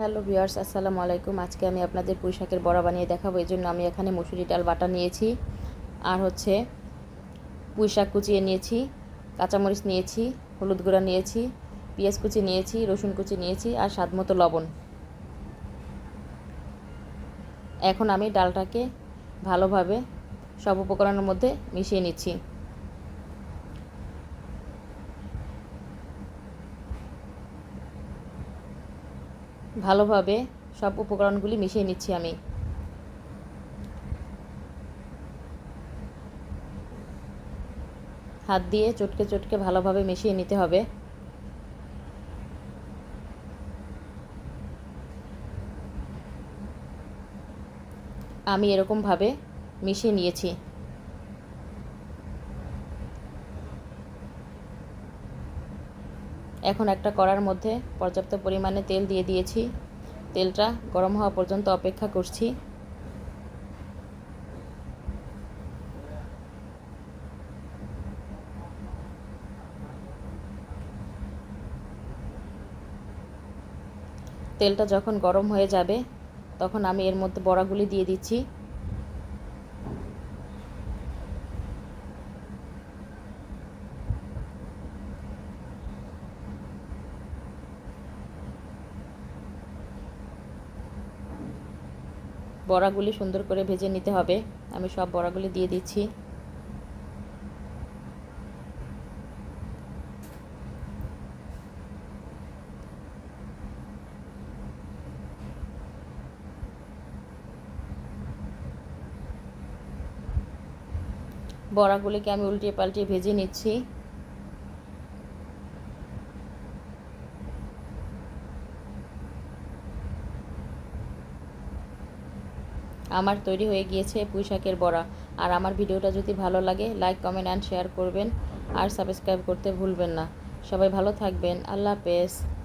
Hello viewers, আসসালামু আলাইকুম। আজকে আমি আপনাদের পুঁই শাকের বড়া বানিয়ে দেখাবো। এই জন্য আমি এখানে মুসুরি ডাল বাটা নিয়েছি, আর হচ্ছে পুঁই শাক কুচিয়ে নিয়েছি, কাঁচামরিচ নিয়েছি, হলুদ গুঁড়া নিয়েছি, পেঁয়াজ কুচি নিয়েছি, রসুন কুচি নিয়েছি, আর স্বাদ মতো লবণ। এখন আমি ডালটাকে ভালোভাবে সব উপকরণের মধ্যে মিশিয়ে নিচ্ছি। ভালোভাবে সব উপকরণগুলি মিশিয়ে নিচ্ছি আমি। হাত দিয়ে চটকে চটকে ভালোভাবে মিশিয়ে নিতে হবে। আমি এরকমভাবে মিশিয়ে নিয়েছি। এখন একটা কড়ার মধ্যে পর্যাপ্ত পরিমাণে তেল দিয়ে দিয়েছি। তেলটা গরম হওয়া পর্যন্ত অপেক্ষা করছি। তেলটা যখন গরম হয়ে যাবে, তখন আমি এর মধ্যে বড়াগুলি দিয়ে দিচ্ছি। বড়াগুলি সুন্দর করে ভেজে নিতে হবে। আমি সব বড়াগুলি দিয়ে দিচ্ছি। বড়াগুলিকে আমি উল্টিয়ে পাল্টিয়ে ভেজে নিচ্ছি। আমার তৈরি হয়ে গিয়েছে পুঁইশাকের বড়া। আর আমার ভিডিওটা যদি ভালো লাগে লাইক কমেন্ট অ্যান্ড শেয়ার করবেন। আর সাবস্ক্রাইব করতে ভুলবেন না। সবাই ভালো থাকবেন। আল্লাহ হাফেজ।